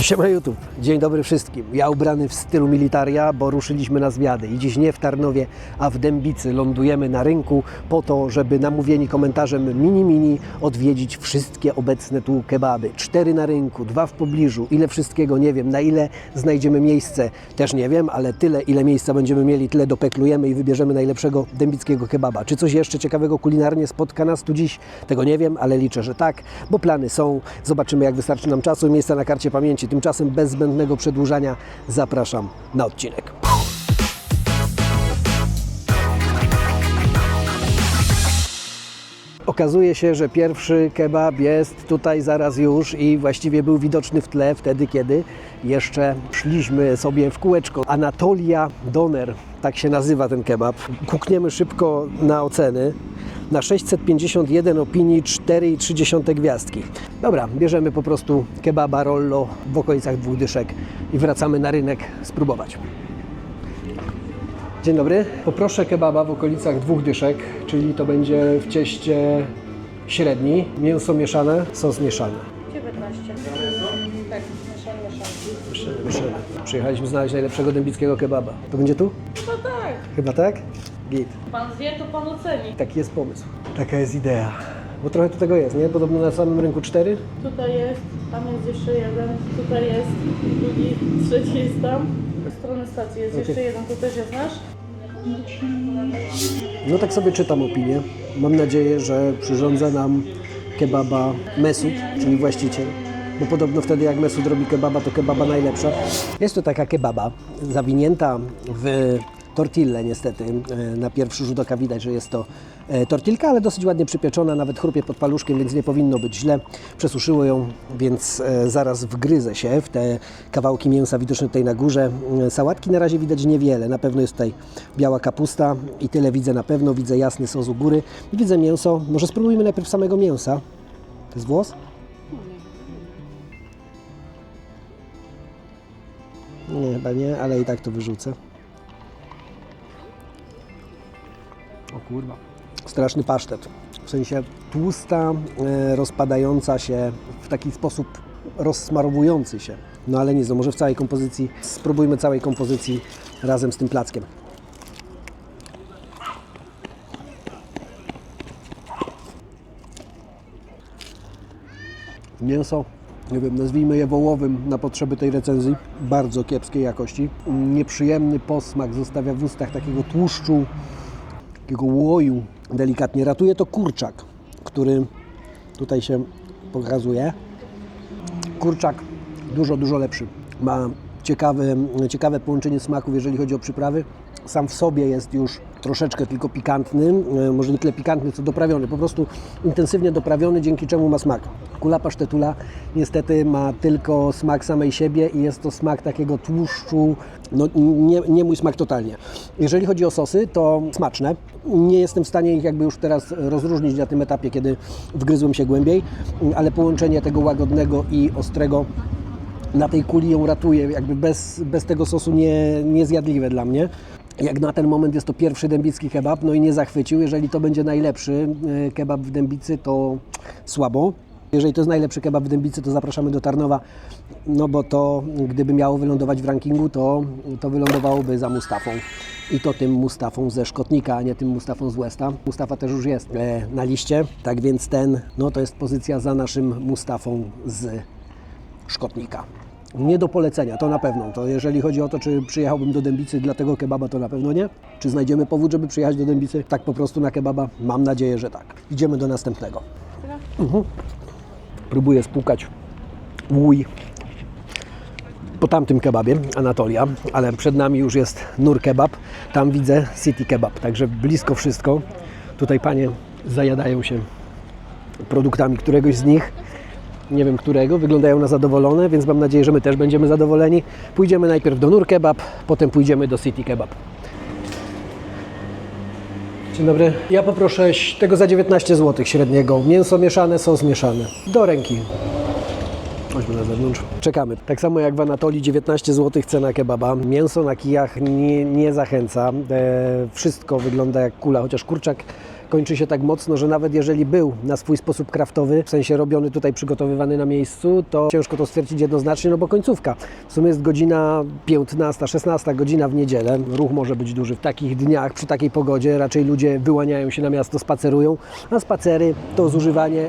Siema YouTube, dzień dobry wszystkim. Ja ubrany w stylu militaria, bo ruszyliśmy na zwiady i dziś nie w Tarnowie, a w Dębicy lądujemy na rynku po to, żeby namówieni komentarzem mini mini odwiedzić wszystkie obecne tu kebaby. Cztery na rynku, dwa w pobliżu, ile wszystkiego nie wiem, na ile znajdziemy miejsce też nie wiem, ale tyle ile miejsca będziemy mieli, tyle dopeklujemy i wybierzemy najlepszego dębickiego kebaba. Czy coś jeszcze ciekawego kulinarnie spotka nas tu dziś? Tego nie wiem, ale liczę, że tak, bo plany są. Zobaczymy jak wystarczy nam czasu i miejsca na karcie pamięci. Tymczasem bez zbędnego przedłużania zapraszam na odcinek. Okazuje się, że pierwszy kebab jest tutaj zaraz już i właściwie był widoczny w tle wtedy, kiedy jeszcze szliśmy sobie w kółeczko. Anatolia Doner, tak się nazywa ten kebab. Kukniemy szybko na oceny. Na 651 opinii 4,3 gwiazdki. Dobra, bierzemy po prostu kebaba rollo w okolicach dwóch dyszek i wracamy na rynek spróbować. Dzień dobry. Poproszę kebaba w okolicach dwóch dyszek, czyli to będzie w cieście średni, mięso mieszane, sos mieszany. 19. Tak, mieszam. Mieszane. Przyjechaliśmy znaleźć najlepszego dębickiego kebaba. To będzie tu? No tak, Chyba tak? Git. pan zje, to pan oceni. Taki jest pomysł. Taka jest idea. Bo trochę tu tego jest, nie? Podobno na samym rynku cztery. Tutaj jest, tam jest jeszcze jeden, tutaj jest drugi, trzeci jest tam. Z strony stacji jest Okej. jeszcze jeden, to też jest nasz. No tak sobie czytam opinię. Mam nadzieję, że przyrządza nam kebaba Mesut, czyli właściciel. Bo podobno wtedy jak Mesut robi kebaba, to kebaba najlepsza. Jest to taka kebaba zawinięta w tortillę niestety. E, Na pierwszy rzut oka widać, że jest to e, tortilka, ale dosyć ładnie przypieczona, nawet chrupie pod paluszkiem, więc nie powinno być źle. Przesuszyło ją, więc e, zaraz wgryzę się w te kawałki mięsa widoczne tutaj na górze. Sałatki na razie widać niewiele. Na pewno jest tutaj biała kapusta i tyle widzę na pewno. Widzę jasny sos u góry. Widzę mięso. Może spróbujmy najpierw samego mięsa. To jest włos? Nie, chyba nie, ale i tak to wyrzucę. Kurwa. Straszny pasztet. W sensie tłusta, e, rozpadająca się w taki sposób rozsmarowujący się. No ale nic, no może w całej kompozycji. Spróbujmy całej kompozycji razem z tym plackiem. Mięso, nie wiem, nazwijmy je wołowym na potrzeby tej recenzji, bardzo kiepskiej jakości. Nieprzyjemny posmak zostawia w ustach takiego tłuszczu, takiego łoju delikatnie. Ratuje to kurczak, który tutaj się pokazuje. Kurczak dużo, dużo lepszy. Ma ciekawe, ciekawe połączenie smaków, jeżeli chodzi o przyprawy. Sam w sobie jest już troszeczkę tylko pikantny, e, może nie tyle pikantny, co doprawiony, po prostu intensywnie doprawiony, dzięki czemu ma smak. Kula pasztetula niestety ma tylko smak samej siebie i jest to smak takiego tłuszczu, no nie, nie mój smak totalnie. Jeżeli chodzi o sosy, to smaczne. Nie jestem w stanie ich jakby już teraz rozróżnić na tym etapie, kiedy wgryzłem się głębiej, ale połączenie tego łagodnego i ostrego na tej kuli ją ratuje, jakby bez, bez tego sosu nie, niezjadliwe dla mnie. Jak na ten moment jest to pierwszy dębicki kebab, no i nie zachwycił. Jeżeli to będzie najlepszy e, kebab w Dębicy, to słabo. Jeżeli to jest najlepszy kebab w Dębicy, to zapraszamy do Tarnowa, no bo to gdyby miało wylądować w rankingu, to, to wylądowałoby za Mustafą. I to tym Mustafą ze Szkotnika, a nie tym Mustafą z Westa. Mustafa też już jest e, na liście, tak więc ten, no to jest pozycja za naszym Mustafą z Szkotnika. Nie do polecenia, to na pewno. To jeżeli chodzi o to, czy przyjechałbym do Dębicy dla tego kebaba, to na pewno nie. Czy znajdziemy powód, żeby przyjechać do Dębicy? Tak po prostu na kebaba? Mam nadzieję, że tak. Idziemy do następnego. Mhm. Próbuję spłukać łój po tamtym kebabie, Anatolia, ale przed nami już jest Nur Kebab. Tam widzę City Kebab, także blisko wszystko. Tutaj panie zajadają się produktami któregoś z nich. Nie wiem którego, wyglądają na zadowolone, więc mam nadzieję, że my też będziemy zadowoleni. Pójdziemy najpierw do Nur Kebab, potem pójdziemy do City Kebab. Dzień dobry. Ja poproszę tego za 19 zł średniego. Mięso mieszane, sos mieszany. Do ręki. Chodźmy na zewnątrz. Czekamy. Tak samo jak w Anatolii 19 zł cena kebaba. Mięso na kijach nie, nie zachęca. E, wszystko wygląda jak kula, chociaż kurczak kończy się tak mocno, że nawet jeżeli był na swój sposób kraftowy, w sensie robiony tutaj, przygotowywany na miejscu, to ciężko to stwierdzić jednoznacznie, no bo końcówka. W sumie jest godzina 15, 16 godzina w niedzielę. Ruch może być duży w takich dniach, przy takiej pogodzie. Raczej ludzie wyłaniają się na miasto, spacerują, a spacery to zużywanie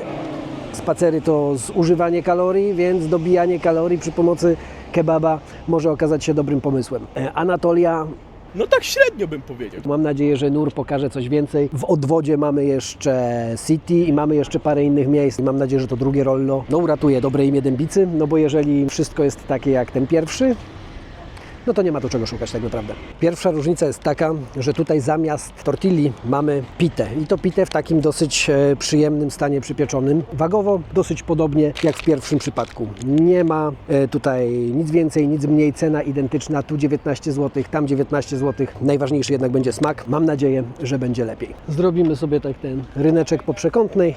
Spacery to zużywanie kalorii, więc dobijanie kalorii przy pomocy kebaba może okazać się dobrym pomysłem. E, Anatolia, No tak średnio bym powiedział. mam nadzieję, że Nur pokaże coś więcej. W odwodzie mamy jeszcze City i mamy jeszcze parę innych miejsc. Mam nadzieję, że to drugie rollo no, uratuje dobre imię Dębicy, no bo jeżeli wszystko jest takie jak ten pierwszy, no to nie ma tu czego szukać tak naprawdę. Pierwsza różnica jest taka, że tutaj zamiast tortilli mamy pitę i to pitę w takim dosyć e, przyjemnym stanie przypieczonym. Wagowo dosyć podobnie jak w pierwszym przypadku. Nie ma e, tutaj nic więcej, nic mniej, cena identyczna, tu 19 zł, tam 19 zł. Najważniejszy jednak będzie smak. Mam nadzieję, że będzie lepiej. Zrobimy sobie tak ten ryneczek po przekątnej.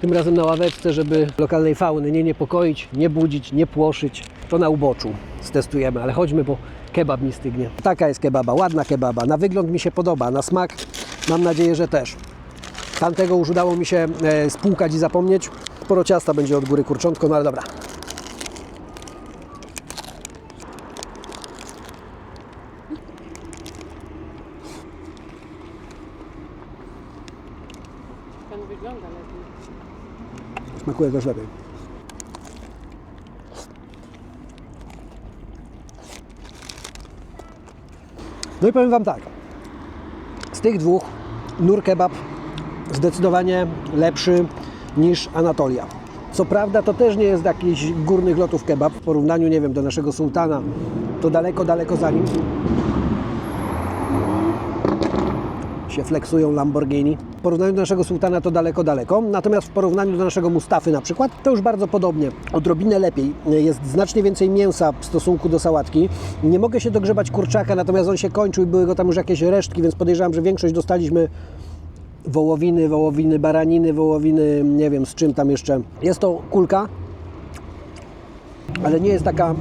Tym razem na ławeczce, żeby lokalnej fauny nie niepokoić, nie budzić, nie płoszyć. To na uboczu stestujemy, ale chodźmy, bo kebab mi stygnie. Taka jest kebaba, ładna kebaba. Na wygląd mi się podoba, na smak mam nadzieję, że też. Tamtego już udało mi się e, spłukać i zapomnieć. Sporo ciasta będzie od góry kurczątko, no ale dobra. Ten wygląda lepiej. Smakuje też lepiej. No i powiem Wam tak. Z tych dwóch Nur Kebab zdecydowanie lepszy niż Anatolia. Co prawda to też nie jest jakiś górnych lotów kebab w porównaniu, nie wiem, do naszego sułtana. To daleko, daleko za nim. Się flexują Lamborghini. W porównaniu do naszego Sultana to daleko, daleko. Natomiast w porównaniu do naszego Mustafy na przykład, to już bardzo podobnie. Odrobinę lepiej. Jest znacznie więcej mięsa w stosunku do sałatki. Nie mogę się dogrzebać kurczaka, natomiast on się kończył i były go tam już jakieś resztki, więc podejrzewam, że większość dostaliśmy wołowiny, wołowiny, baraniny, wołowiny, nie wiem z czym tam jeszcze. Jest to kulka, ale nie jest taka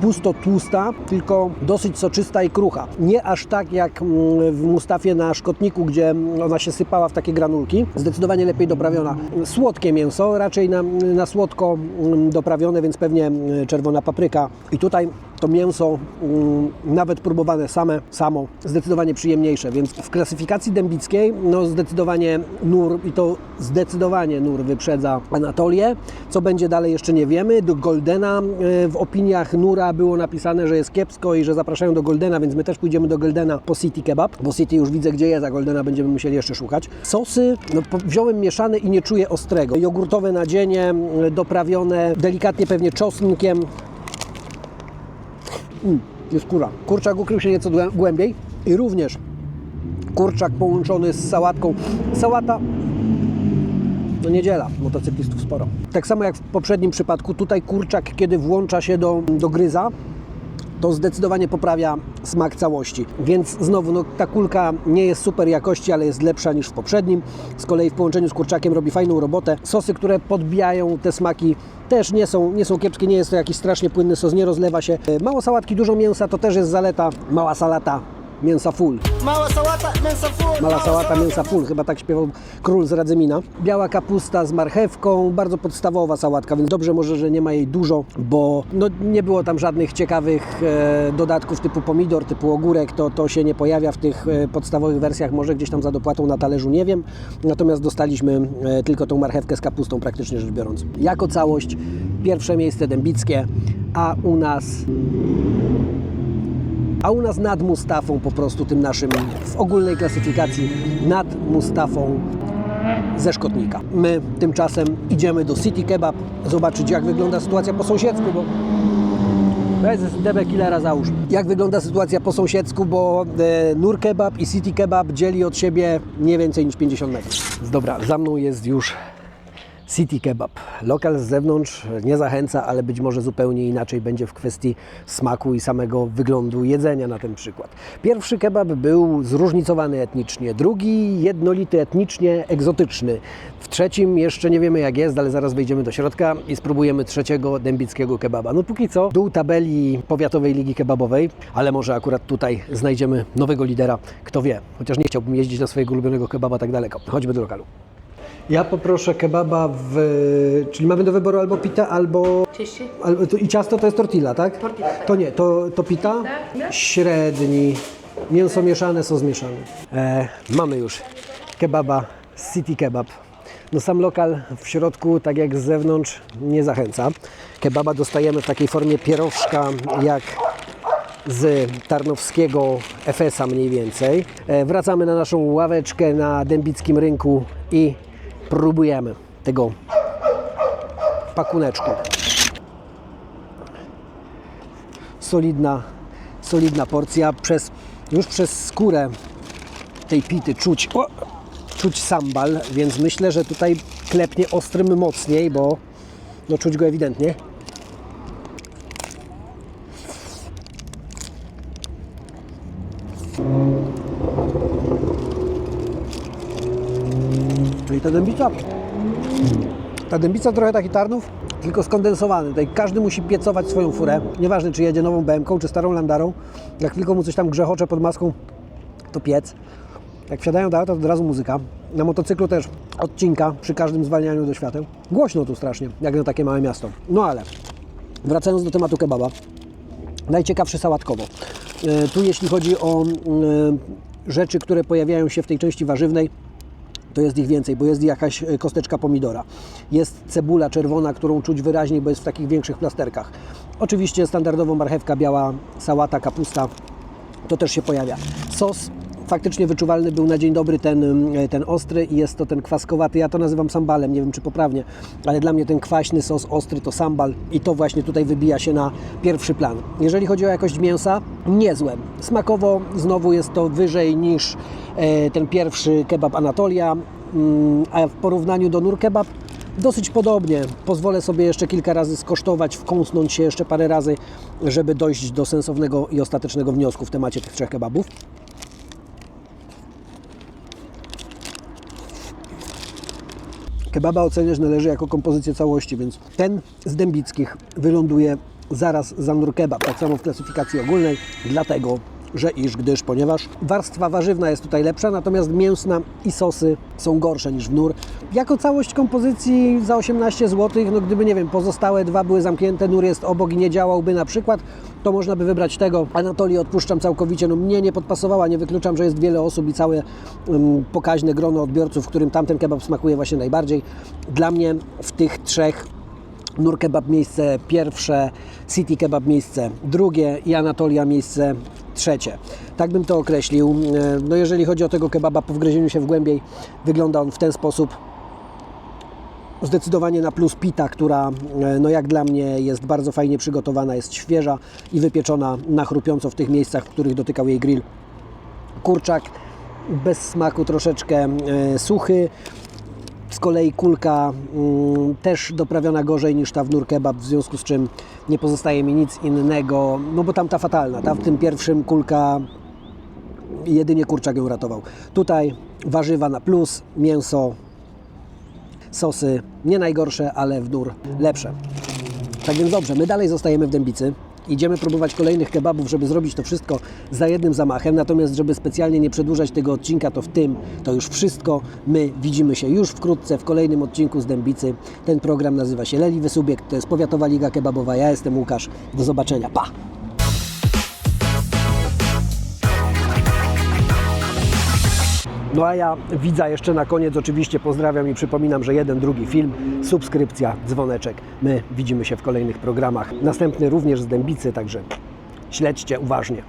pusto tłusta, tylko dosyć soczysta i krucha. Nie aż tak jak mm, w Mustafie na szkotniku, gdzie ona się sypała w takie granulki. Zdecydowanie lepiej doprawiona. Słodkie mięso, raczej na, na słodko mm, doprawione, więc pewnie mm, czerwona papryka. I tutaj to mięso, mm, nawet próbowane same, samo, zdecydowanie przyjemniejsze, więc w klasyfikacji dębickiej, no zdecydowanie Nur i to zdecydowanie Nur wyprzedza Anatolię. Co będzie dalej jeszcze nie wiemy. Do Goldena e, w opiniach Nura było napisane, że jest kiepsko i że zapraszają do Goldena, więc my też pójdziemy do Goldena po City Kebab, bo City już widzę gdzie jest, a Goldena będziemy musieli jeszcze szukać. Sosy, no wziąłem mieszane i nie czuję ostrego. Jogurtowe nadzienie, m, doprawione delikatnie pewnie czosnkiem, Mm, jest kura. Kurczak ukrył się nieco głę- głębiej i również kurczak połączony z sałatką. Sałata no niedziela, motocyklistów sporo. Tak samo jak w poprzednim przypadku, tutaj kurczak, kiedy włącza się do, do gryza, to zdecydowanie poprawia smak całości. Więc znowu, no, ta kulka nie jest super jakości, ale jest lepsza niż w poprzednim. Z kolei w połączeniu z kurczakiem robi fajną robotę. Sosy, które podbijają te smaki też nie są, nie są kiepskie, nie jest to jakiś strasznie płynny sos, nie rozlewa się. E, Mało sałatki, dużo mięsa, to też jest zaleta. Mała salata, mięsa full. Mała sałata, mięso full. Mała sałata, mięsa full, chyba tak śpiewał król z Radzymina. Biała kapusta z marchewką, bardzo podstawowa sałatka, więc dobrze może, że nie ma jej dużo, bo no, nie było tam żadnych ciekawych e, dodatków typu pomidor, typu ogórek, to, to się nie pojawia w tych e, podstawowych wersjach, może gdzieś tam za dopłatą na talerzu, nie wiem. Natomiast dostaliśmy e, tylko tą marchewkę z kapustą, praktycznie rzecz biorąc. Jako całość pierwsze miejsce dębickie, a u nas a u nas nad Mustafą po prostu tym naszym w ogólnej klasyfikacji nad Mustafą ze Szkotnika. My tymczasem idziemy do City Kebab zobaczyć jak wygląda sytuacja po sąsiedzku, bo Weź debę killera załóż. Jak wygląda sytuacja po sąsiedzku, bo e, Nur Kebab i City Kebab dzieli od siebie nie więcej niż 50 metrów. Dobra, za mną jest już City Kebab. Lokal z zewnątrz nie zachęca, ale być może zupełnie inaczej będzie w kwestii smaku i samego wyglądu jedzenia na ten przykład. Pierwszy kebab był zróżnicowany etnicznie, drugi jednolity etnicznie, egzotyczny. W trzecim jeszcze nie wiemy jak jest, ale zaraz wejdziemy do środka i spróbujemy trzeciego dębickiego kebaba. No póki co dół tabeli Powiatowej Ligi Kebabowej, ale może akurat tutaj znajdziemy nowego lidera, kto wie. Chociaż nie chciałbym jeździć na swojego ulubionego kebaba tak daleko. Chodźmy do lokalu. Ja poproszę kebaba w... Czyli mamy do wyboru albo pita, albo... To, I ciasto to jest tortilla, tak? Tortilla. To nie, to, to pita? Tak. Średni. Mięso mieszane, sos mieszany. E, mamy już kebaba City Kebab. No sam lokal w środku, tak jak z zewnątrz, nie zachęca. Kebaba dostajemy w takiej formie pierożka, jak z tarnowskiego FS-a mniej więcej. E, wracamy na naszą ławeczkę na Dębickim Rynku i próbujemy tego pakuneczku. Solidna, solidna porcja. Przez, już przez skórę tej pity czuć, o, czuć sambal, więc myślę, że tutaj klepnie ostrym mocniej, bo no, czuć go ewidentnie. Ta dębica. Ta dębica trochę taki tarnów, tylko skondensowany. Tutaj każdy musi piecować swoją furę. Nieważne, czy jedzie nową BMK, czy starą Landarą. Jak tylko mu coś tam grzechocze pod maską, to piec. Jak wsiadają do auta, to od razu muzyka. Na motocyklu też odcinka przy każdym zwalnianiu do świateł. Głośno tu strasznie, jak na takie małe miasto. No ale, wracając do tematu kebaba. Najciekawszy sałatkowo. E, Tu jeśli chodzi o e, rzeczy, które pojawiają się w tej części warzywnej, to jest ich więcej, bo jest jakaś e, kosteczka pomidora. Jest cebula czerwona, którą czuć wyraźniej, bo jest w takich większych plasterkach. Oczywiście standardowo marchewka biała, sałata, kapusta, to też się pojawia. Sos faktycznie wyczuwalny był na dzień dobry ten, e, ten ostry i jest to ten kwaskowaty. Ja to nazywam sambalem, nie wiem czy poprawnie, ale dla mnie ten kwaśny sos ostry to sambal i to właśnie tutaj wybija się na pierwszy plan. Jeżeli chodzi o jakość mięsa, niezłe. Smakowo znowu jest to wyżej niż e, ten pierwszy kebab Anatolia, mm, a w porównaniu do nur kebab Dosyć podobnie. Pozwolę sobie jeszcze kilka razy skosztować, wkąsnąć się jeszcze parę razy, żeby dojść do sensownego i ostatecznego wniosku w temacie tych trzech kebabów. Kebaba oceniać należy jako kompozycję całości, więc ten z dębickich wyląduje zaraz za nur kebab, tak samo w klasyfikacji ogólnej, dlatego że iż gdyż, ponieważ warstwa warzywna jest tutaj lepsza, natomiast mięsna i sosy są gorsze niż w nur. Jako całość kompozycji za 18 zł, no gdyby nie wiem, pozostałe dwa były zamknięte, nur jest obok i nie działałby na przykład, to można by wybrać tego. Anatolię odpuszczam całkowicie, no mnie nie podpasowała, nie wykluczam, że jest wiele osób i całe um, pokaźne grono odbiorców, którym tamten kebab smakuje właśnie najbardziej. Dla mnie w tych trzech Nur Kebab miejsce pierwsze, City Kebab miejsce drugie i Anatolia miejsce trzecie. Tak bym to określił. E, No jeżeli chodzi o tego kebaba po wgryzieniu się w głębiej, wygląda on w ten sposób. Zdecydowanie na plus pita, która e, no jak dla mnie jest bardzo fajnie przygotowana, jest świeża i wypieczona na chrupiąco w tych miejscach, w których dotykał jej grill. Kurczak bez smaku, troszeczkę e, suchy. Z kolei kulka mm, też doprawiona gorzej niż ta w nur kebab, w związku z czym nie pozostaje mi nic innego, no bo tam ta fatalna, ta w tym pierwszym kulka jedynie kurczak ją. Tutaj warzywa na plus, mięso, sosy nie najgorsze, ale w nur lepsze. Tak więc dobrze, my dalej zostajemy w Dębicy. Idziemy próbować kolejnych kebabów, żeby zrobić to wszystko za jednym zamachem. Natomiast, żeby specjalnie nie przedłużać tego odcinka, to w tym to już wszystko. My widzimy się już wkrótce w kolejnym odcinku z Dębicy. Ten program nazywa się Leliwy Subiekt, to jest Powiatowa Liga Kebabowa. Ja jestem Łukasz. Do zobaczenia. Pa! No a ja widza jeszcze na koniec oczywiście pozdrawiam i przypominam, że jeden, drugi film, subskrypcja, dzwoneczek. My widzimy się w kolejnych programach. Następny również z Dębicy, także śledźcie uważnie.